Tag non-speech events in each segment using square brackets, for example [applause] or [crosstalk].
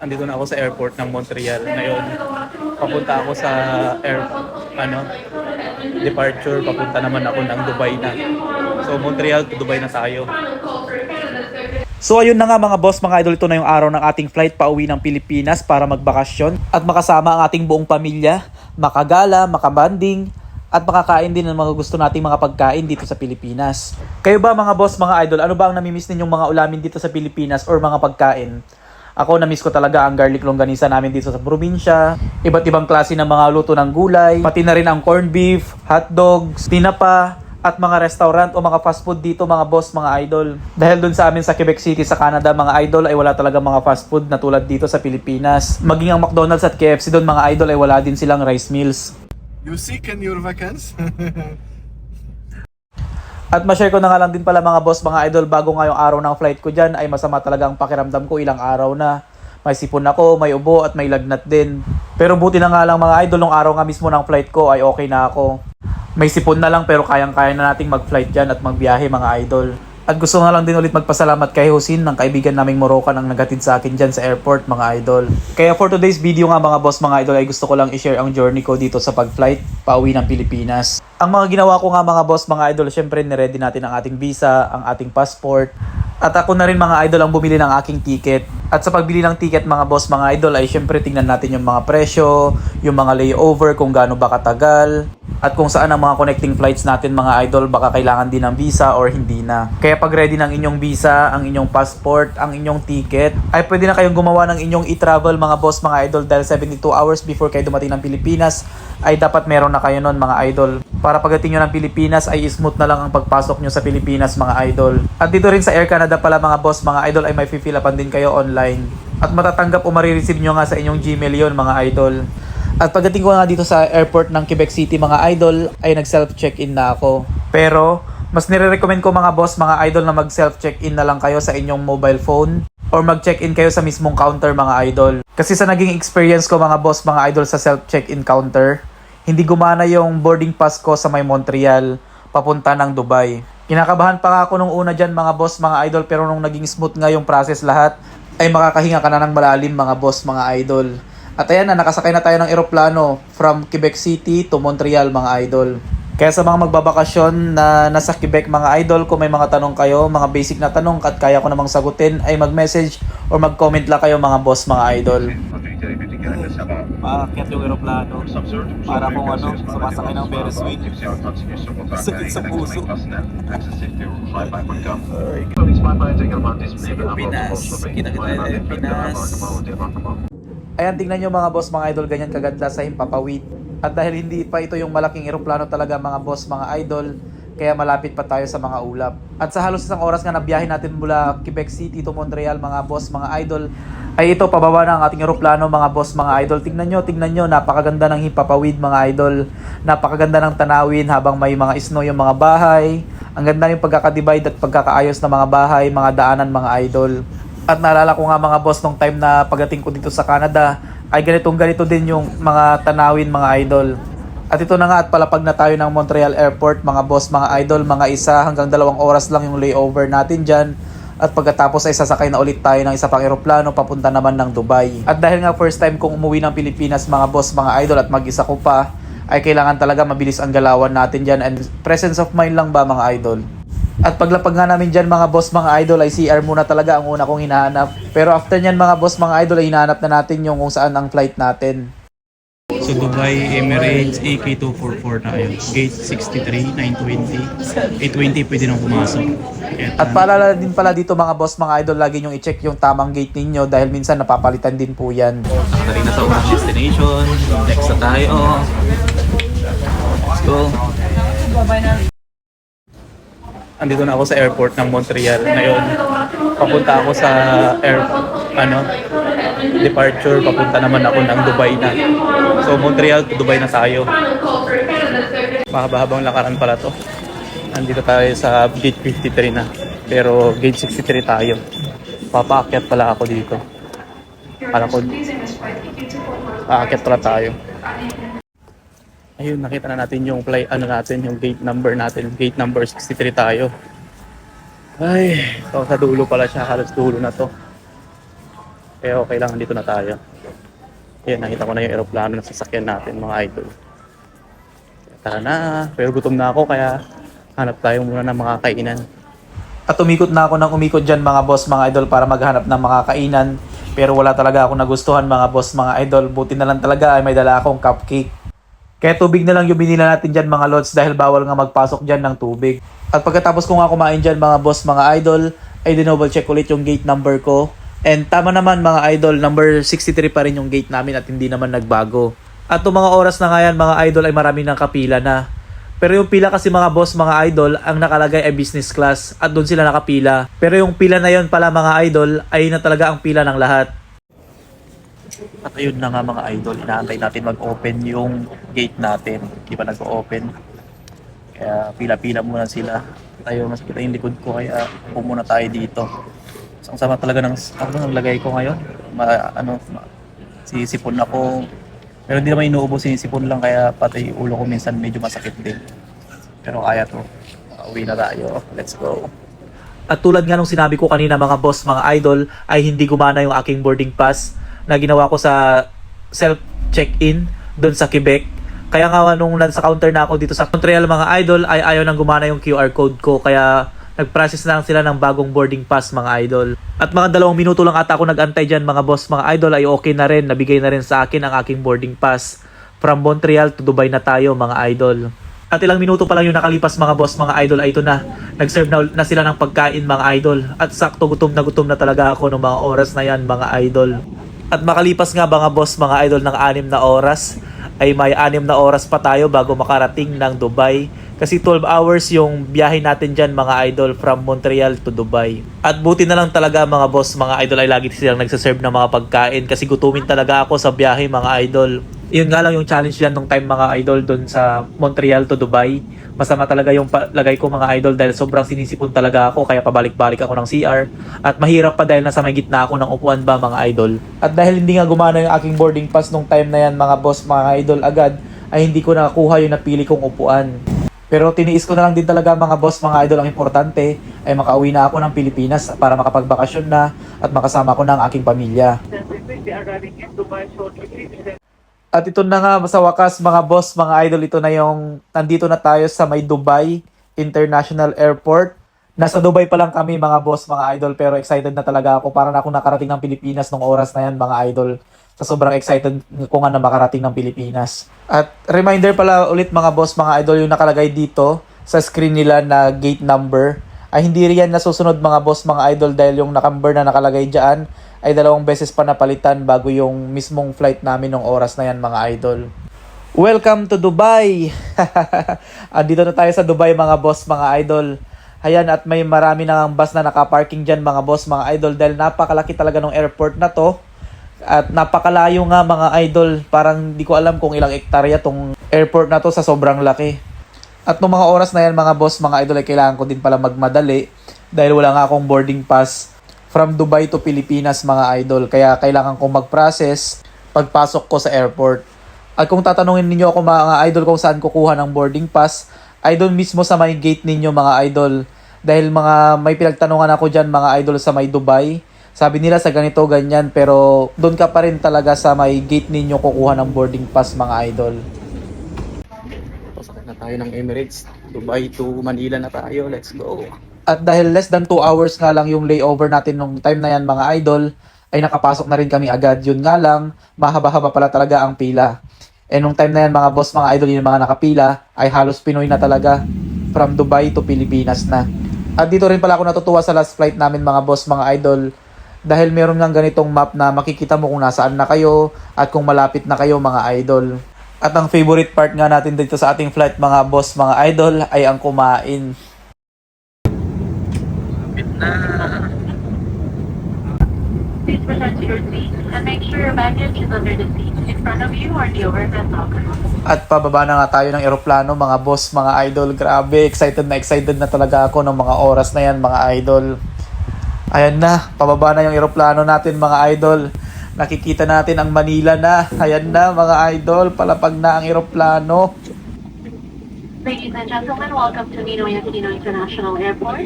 andito na ako sa airport ng Montreal ngayon. Papunta ako sa air ano departure, papunta naman ako ng Dubai na. So Montreal to Dubai na tayo. So ayun na nga mga boss, mga idol, ito na yung araw ng ating flight pauwi ng Pilipinas para magbakasyon at makasama ang ating buong pamilya, makagala, makabanding, at makakain din ng mga gusto nating mga pagkain dito sa Pilipinas. Kayo ba mga boss, mga idol, ano ba ang namimiss ninyong mga ulamin dito sa Pilipinas or mga pagkain? Ako na-miss ko talaga ang garlic longganisa namin dito sa probinsya. Iba't ibang klase ng mga luto ng gulay. Pati na rin ang corned beef, hot dogs, tinapa, at mga restaurant o mga fast food dito mga boss, mga idol. Dahil dun sa amin sa Quebec City sa Canada mga idol ay wala talaga mga fast food na tulad dito sa Pilipinas. Maging ang McDonald's at KFC doon mga idol ay wala din silang rice meals. You sick in your vacances? [laughs] At ma-share ko na nga lang din pala mga boss, mga idol, bago ngayong araw ng flight ko dyan, ay masama talaga ang pakiramdam ko ilang araw na. May sipon ako, may ubo at may lagnat din. Pero buti na nga lang mga idol, nung araw nga mismo ng flight ko ay okay na ako. May sipon na lang pero kayang-kaya na nating mag-flight dyan at magbiyahe mga idol. At gusto nga lang din ulit magpasalamat kay Husin ng kaibigan naming Moroccan ang nagatid sa akin dyan sa airport mga idol. Kaya for today's video nga mga boss mga idol ay gusto ko lang i-share ang journey ko dito sa pag-flight pauwi ng Pilipinas. Ang mga ginawa ko nga mga boss mga idol, syempre niready natin ang ating visa, ang ating passport, at ako na rin mga idol ang bumili ng aking ticket. At sa pagbili ng ticket mga boss, mga idol ay syempre tingnan natin yung mga presyo, yung mga layover, kung gaano ba katagal, at kung saan ang mga connecting flights natin mga idol, baka kailangan din ng visa or hindi na. Kaya pag ready ng inyong visa, ang inyong passport, ang inyong ticket, ay pwede na kayong gumawa ng inyong e-travel mga boss, mga idol dahil 72 hours before kayo dumating ng Pilipinas ay dapat meron na kayo nun mga idol. Para pagdating nyo ng Pilipinas ay smooth na lang ang pagpasok nyo sa Pilipinas mga idol. At dito rin sa Air Canada pala mga boss, mga idol ay may fill upan din kayo online. At matatanggap o marireceive nyo nga sa inyong Gmail yon mga idol. At pagdating ko nga dito sa airport ng Quebec City mga idol ay nag self check-in na ako. Pero mas nire-recommend ko mga boss, mga idol na mag self check-in na lang kayo sa inyong mobile phone or mag-check-in kayo sa mismong counter mga idol. Kasi sa naging experience ko mga boss, mga idol sa self check-in counter, hindi gumana yung boarding pass ko sa may Montreal papunta ng Dubai. Kinakabahan pa ako nung una dyan mga boss, mga idol, pero nung naging smooth nga yung process lahat, ay makakahinga ka na ng malalim mga boss, mga idol. At ayan na, nakasakay na tayo ng eroplano from Quebec City to Montreal mga idol. Kaya sa mga magbabakasyon na nasa Quebec mga idol, kung may mga tanong kayo, mga basic na tanong at kaya ko namang sagutin, ay mag-message or mag-comment lang kayo mga boss, mga idol. Maakyat yung eroplano. Para kung ano, sumasakay ng Ferris wheel. Sakit sa puso. Pinas. Kita-kita yung Pinas. Ayan, tingnan nyo mga boss, mga idol, ganyan kaganda sa himpapawid. At dahil hindi pa ito yung malaking eroplano talaga mga boss, mga idol, kaya malapit pa tayo sa mga ulap. At sa halos isang oras nga na biyahe natin mula Quebec City to Montreal mga boss, mga idol, ay ito pababa na ang ating eroplano mga boss, mga idol. Tingnan nyo, tingnan nyo, napakaganda ng himpapawid mga idol. Napakaganda ng tanawin habang may mga snow yung mga bahay. Ang ganda yung pagkakadivide at pagkakaayos ng mga bahay, mga daanan mga idol. At naalala ko nga mga boss nung time na pagdating ko dito sa Canada, ay ganitong ganito din yung mga tanawin mga idol. At ito na nga at palapag na tayo ng Montreal Airport mga boss, mga idol, mga isa hanggang dalawang oras lang yung layover natin dyan. At pagkatapos ay sasakay na ulit tayo ng isa pang eroplano papunta naman ng Dubai. At dahil nga first time kong umuwi ng Pilipinas mga boss, mga idol at mag-isa ko pa, ay kailangan talaga mabilis ang galawan natin dyan and presence of mind lang ba mga idol. At paglapag nga namin dyan mga boss, mga idol ay CR muna talaga ang una kong hinahanap. Pero after nyan mga boss, mga idol ay hinahanap na natin yung kung saan ang flight natin. So Dubai Emirates AK244 tayo. Gate 63, 920. 820 pwede nang pumasok. At paalala din pala dito mga boss, mga idol, lagi nyong i-check yung tamang gate ninyo dahil minsan napapalitan din po yan. Dali na sa unang destination. Next na tayo. Let's go. Andito na ako sa airport ng Montreal ngayon. Papunta ako sa air ano departure, papunta naman ako ng Dubai na. So Montreal to Dubai na tayo. Mahaba-habang lakaran pala to. Andito tayo sa gate 53 na. Pero gate 63 tayo. Papaakyat pala ako dito. Para ko aakyat pala tayo. Ayun, nakita na natin yung fly, ano natin, yung gate number natin. Gate number 63 tayo. Ay, ito sa dulo pala siya. Halos dulo na to. Eh okay lang, dito na tayo. Ayan, nakita ko na yung aeroplano na sasakyan natin mga idol. Tara na, pero gutom na ako kaya hanap tayo muna ng mga kainan. At umikot na ako ng umikot dyan mga boss, mga idol para maghanap ng mga kainan. Pero wala talaga ako nagustuhan mga boss, mga idol. Buti na lang talaga ay may dala akong cupcake. Kaya tubig na lang yung binila natin dyan mga lods dahil bawal nga magpasok dyan ng tubig. At pagkatapos ko nga kumain dyan mga boss, mga idol, ay dinouble check ulit yung gate number ko. And tama naman mga idol, number 63 pa rin yung gate namin at hindi naman nagbago. At mga oras na nga yan mga idol ay marami ng kapila na. Pero yung pila kasi mga boss, mga idol, ang nakalagay ay business class at doon sila nakapila. Pero yung pila na yon pala mga idol ay na talaga ang pila ng lahat. At ayun na nga mga idol, inaantay natin mag-open yung gate natin. Di ba nag-open? Kaya pila-pila muna sila. Tayo mas kita yung likod ko kaya upo muna tayo dito. Ang sama talaga ng ano ang lagay ko ngayon. Ma, ano, ma, sisipon ako. Pero hindi naman inuubos sisipon lang kaya pati ulo ko minsan medyo masakit din. Pero kaya to. Uwi na tayo. Let's go. At tulad nga nung sinabi ko kanina mga boss, mga idol, ay hindi gumana yung aking boarding pass na ginawa ko sa self-check-in doon sa Quebec. Kaya nga nung nasa counter na ako dito sa Montreal mga idol ay ayaw nang gumana yung QR code ko kaya nag-process na lang sila ng bagong boarding pass mga idol. At mga dalawang minuto lang ata ako nag-antay dyan mga boss mga idol ay okay na rin. Nabigay na rin sa akin ang aking boarding pass. From Montreal to Dubai na tayo mga idol. At ilang minuto pa lang yung nakalipas mga boss, mga idol, ay ito na. Nag-serve na, na sila ng pagkain mga idol. At sakto gutom na gutom na talaga ako ng mga oras na yan mga idol. At makalipas nga mga boss, mga idol ng anim na oras, ay may anim na oras pa tayo bago makarating ng Dubai. Kasi 12 hours yung biyahe natin dyan mga idol from Montreal to Dubai. At buti na lang talaga mga boss, mga idol ay lagi silang nagsaserve ng mga pagkain kasi gutumin talaga ako sa biyahe mga idol. Yun nga lang yung challenge yan nung time mga idol doon sa Montreal to Dubai. Masama talaga yung lagay ko mga idol dahil sobrang sinisipon talaga ako kaya pabalik-balik ako ng CR. At mahirap pa dahil nasa may gitna ako ng upuan ba mga idol. At dahil hindi nga gumana yung aking boarding pass nung time na yan mga boss mga idol agad ay hindi ko nakakuha yung napili kong upuan. Pero tiniis ko na lang din talaga mga boss, mga idol, ang importante ay makauwi na ako ng Pilipinas para makapagbakasyon na at makasama ko na ang aking pamilya. At ito na nga sa wakas mga boss, mga idol, ito na yung nandito na tayo sa may Dubai International Airport. Nasa Dubai pa lang kami mga boss, mga idol, pero excited na talaga ako. Para na ako nakarating ng Pilipinas nung oras na yan mga idol. Sa sobrang excited ko nga na makarating ng Pilipinas. At reminder pala ulit mga boss, mga idol, yung nakalagay dito sa screen nila na gate number ay hindi riyan nasusunod mga boss, mga idol dahil yung number na nakalagay dyan ay dalawang beses pa napalitan bago yung mismong flight namin nung oras na yan mga idol. Welcome to Dubai! [laughs] Andito na tayo sa Dubai mga boss, mga idol. Ayan, at may marami na ang bus na nakaparking dyan mga boss, mga idol dahil napakalaki talaga ng airport na to. At napakalayo nga mga idol, parang di ko alam kung ilang ektarya tong airport na to sa sobrang laki. At nung mga oras na yan mga boss, mga idol ay kailangan ko din pala magmadali dahil wala nga akong boarding pass from Dubai to Pilipinas mga idol. Kaya kailangan kong mag-process pagpasok ko sa airport. At kung tatanungin ninyo ako mga idol kung saan kukuha ng boarding pass, doon mismo sa may gate ninyo mga idol. Dahil mga may pinagtanungan ako dyan mga idol sa may Dubai. Sabi nila sa ganito ganyan pero doon ka pa rin talaga sa may gate ninyo kukuha ng boarding pass mga idol. Pasakit na tayo ng Emirates. Dubai to Manila na tayo. Let's go. At dahil less than 2 hours nga lang yung layover natin nung time na yan mga idol, ay nakapasok na rin kami agad. Yun nga lang, mahaba-haba pala talaga ang pila. And nung time na yan mga boss, mga idol, yung mga nakapila, ay halos Pinoy na talaga from Dubai to Pilipinas na. At dito rin pala ako natutuwa sa last flight namin mga boss, mga idol, dahil meron nga ganitong map na makikita mo kung nasaan na kayo at kung malapit na kayo mga idol. At ang favorite part nga natin dito sa ating flight mga boss, mga idol, ay ang kumain. Please return to your seat and make sure your baggage is under the seat in front of you or the overhead locker. At pababa na nga tayo ng eroplano, mga boss, mga idol. Grabe, excited na excited na talaga ako ng mga oras na yan, mga idol. Ayan na, pababa na yung eroplano natin, mga idol. Nakikita natin ang Manila na. Ayan na, mga idol, palapag na ang eroplano. Ladies and gentlemen, welcome to Ninoy Aquino International Airport,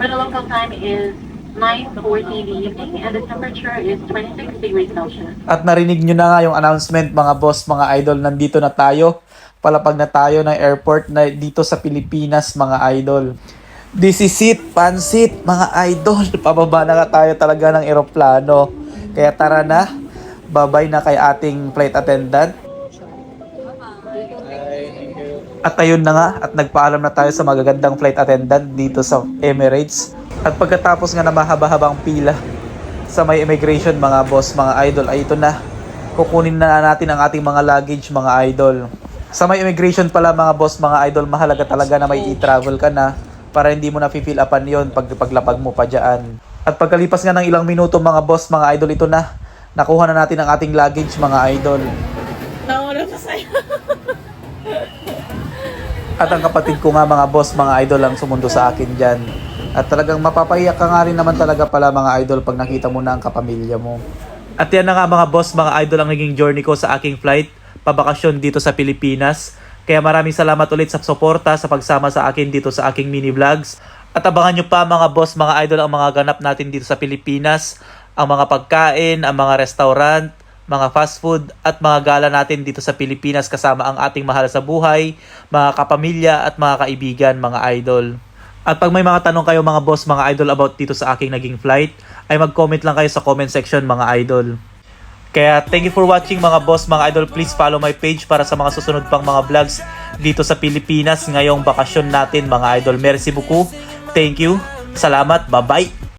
where the local time is 9.40 in the evening and the temperature is 26 degrees Celsius. At narinig nyo na nga yung announcement mga boss, mga idol, nandito na tayo. Palapag na tayo ng airport na dito sa Pilipinas mga idol. This is it, pansit mga idol. [laughs] Pababa na nga tayo talaga ng eroplano. Kaya tara na, babay na kay ating flight attendant. At ayun na nga, at nagpaalam na tayo sa magagandang flight attendant dito sa Emirates. At pagkatapos nga na mahaba-habang pila sa may immigration mga boss, mga idol, ay ito na. Kukunin na natin ang ating mga luggage mga idol. Sa may immigration pala mga boss, mga idol, mahalaga talaga na may e-travel ka na para hindi mo na feel upan yon pag paglapag mo pa dyan. At pagkalipas nga ng ilang minuto mga boss, mga idol, ito na. Nakuha na natin ang ating luggage mga idol. Nauna pa sa'yo. [laughs] At ang kapatid ko nga mga boss, mga idol ang sumundo sa akin dyan. At talagang mapapahiyak ka nga rin naman talaga pala mga idol pag nakita mo na ang kapamilya mo. At yan na nga mga boss, mga idol ang naging journey ko sa aking flight, pabakasyon dito sa Pilipinas. Kaya maraming salamat ulit sa suporta sa pagsama sa akin dito sa aking mini vlogs. At abangan nyo pa mga boss, mga idol ang mga ganap natin dito sa Pilipinas. Ang mga pagkain, ang mga restaurant, mga fast food at mga gala natin dito sa Pilipinas kasama ang ating mahal sa buhay, mga kapamilya at mga kaibigan, mga idol. At pag may mga tanong kayo mga boss, mga idol about dito sa aking naging flight, ay mag-comment lang kayo sa comment section mga idol. Kaya thank you for watching mga boss, mga idol. Please follow my page para sa mga susunod pang mga vlogs dito sa Pilipinas ngayong bakasyon natin mga idol. Merci beaucoup. Thank you. Salamat. Bye-bye.